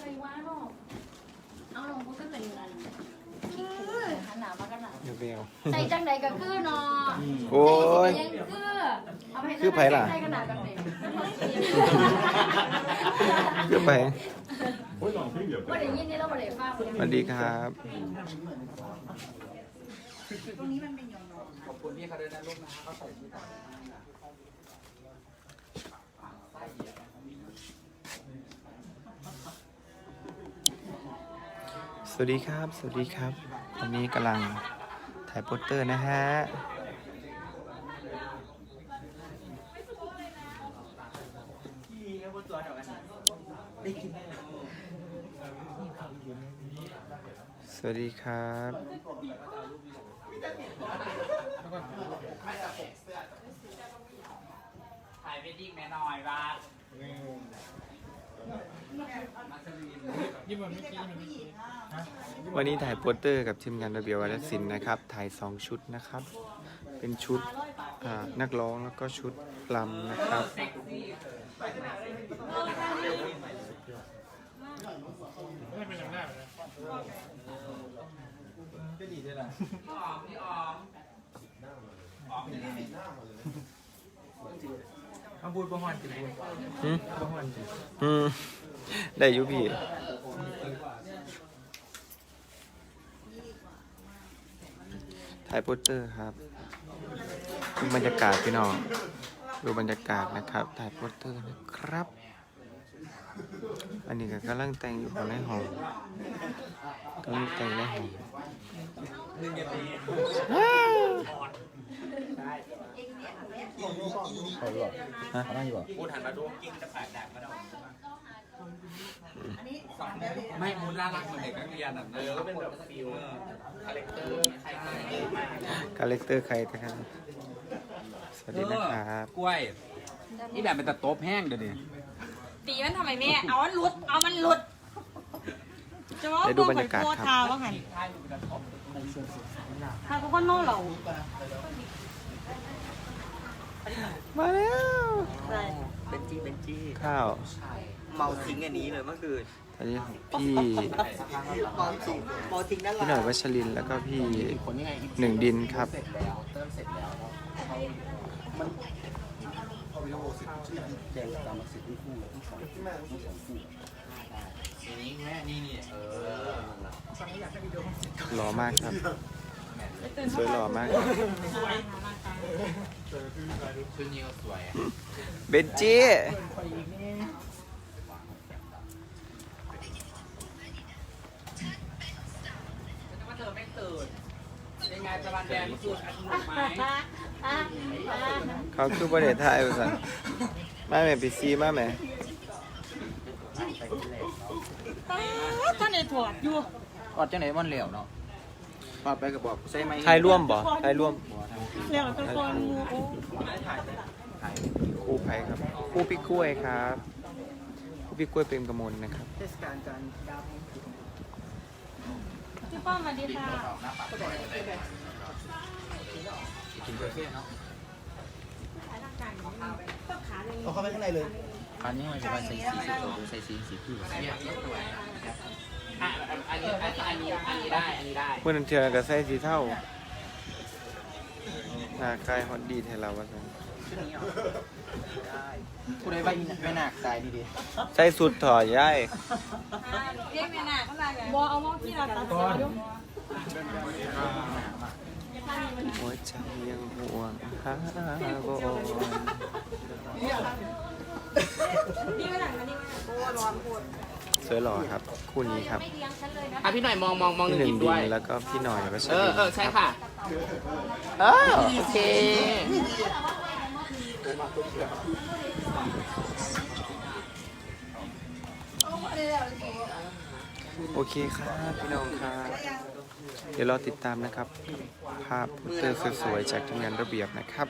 อะไรวะเนาะเอาลงก็เป็นอะไรหันหนามากันหนาเดี๋ยวเบล ใส่จังใดก็คือเนาะโอ้ย ใส่ก็คือเอาไปให้คือไผล่ะ ใส่ขนาดกันเลยเพื่อไปว่าเดี๋ยวยินนี่เราไม่ได้ฟังสวัสดีครับ ขอบคุณพี่เขาด้วยนะลูกนะเขาใส่ที่ต่า วัสดีครับ สวัสดีครับวันนี้กำลังถ่ายโปสเตอร์นะฮะ สวัสดีครับ ถ่ายเวดดิ้งแม่น้อยบ้างมาสลีน วันนี้ถ่ายโปสเตอร์กับทีมงานระเบียบวัฒนศิลป์นะครับ ถ่าย 2 ชุดนะครับ เป็นชุดนักร้องแล้วก็ชุดลำนะครับเซ็กซี่พี่ออมพี่ออมออมเนี่ยมาบูดบ่ฮอนจิบูดบ่ฮอนจิอืม ได้อยุพี่ถ่ายโปสเตอร์ครับดูบรรยากาศพี่น้องดูบรรยากาศนะครับ ถ่ายโปสเตอร์นะครับ อันนี้ก็กำลังแต่งอยู่ของในห้องกำลังแต่งในห้องฮะพูดหันมาดูกิ้งจะแปลกแดกมาด ไม่มูดน่ารักเหมือนเด็กนักเรียนอะเออก็เป็นแบบฟิลคาแรคเตอร์ใครใครมากคาแรคเตอร์ใครนะครับ สวัสดีนะครับ กล้วย นี่แบบเป็นตะโต๊บแห้งเดี๋ยวนี้ตีมันทำไมแม่ เอามันหลุด เอามันหลุดจะว่าได้ดูบรรยากาศครับโพทาว่าหันถ้าเขาก็นอนเหล่ามาแล้วใช่เป็นจี้เป็นจี้ข้าว เมาทิ้งอันนี้เลยเมื่อคืนตอนนี้ของพี่ เมาทิ้งเมาทิ้งนั่นแหพี่ละหน่อยวัชรินทร์แล้วก็พี่หนึ่งดินครับนี่แม่นี่นี่เออหล่อมากครับ สวยหล่อมากครับชุดนี้ก็สวยอะเบนจี้ ว่าเธอไม่ตื่นยังไงตะวันแดงที่สุดอันหนุกไหมเขาคือประเทศไทยภาษามาแม่ปีซีมาแม่ท่านในถอดอยู่กอดจังไหนมันเหลวเนาะปาไปกับบอกใช่ไหมไทยร่วมบ่ไทยร่วมเรียกเป็นคนงูโอ้ครู่ไผ่ครับครู่พี่กล้วยครับครู่พี่กล้วยเป็นกระมลนะครับ เทศกาลการดาว พี่ป้อมสวัสดีค่ะกินเบอร์เฟ่เนาะเอาเข้าไปข้างในเลยอันนี้มันจะเป็นใส่สีใส่สีสีผิวเนี่ยสวยอะอันนี้อันนี้อันนี้ได้อันนี้ได้เมื่อนันเทือกับใส่สีเท่าหน้ากายฮอตดีเทลาวะสัน กูได้ว่าไม่หนักตายดีดีใส่สุดถอดย่ายเรียกแม่น่ะบอเอามองที่เราตัดสินอยู่หัวใจยังห่วงหาบอนนี่ไม่หนังนะนี่ไม่หนังโอ้ร้อนโคตรสวยหล่อครับ คู่นี้ครับ ไม่เลี้ยงฉันเลยนะอะพี่หน่อยมองมองมองหพี่นึ่งหนึ่งกินดิด้วย นแล้วก็พี่หน่อยวัชเอริอนเออใช่ค่ะอ้าวโอเค โอเคครับพี่น้องครับเดี๋ยวรอติดตามนะครับ ภาพโปสเตอร์สวยๆจากทีมงานระเบียบนะครับ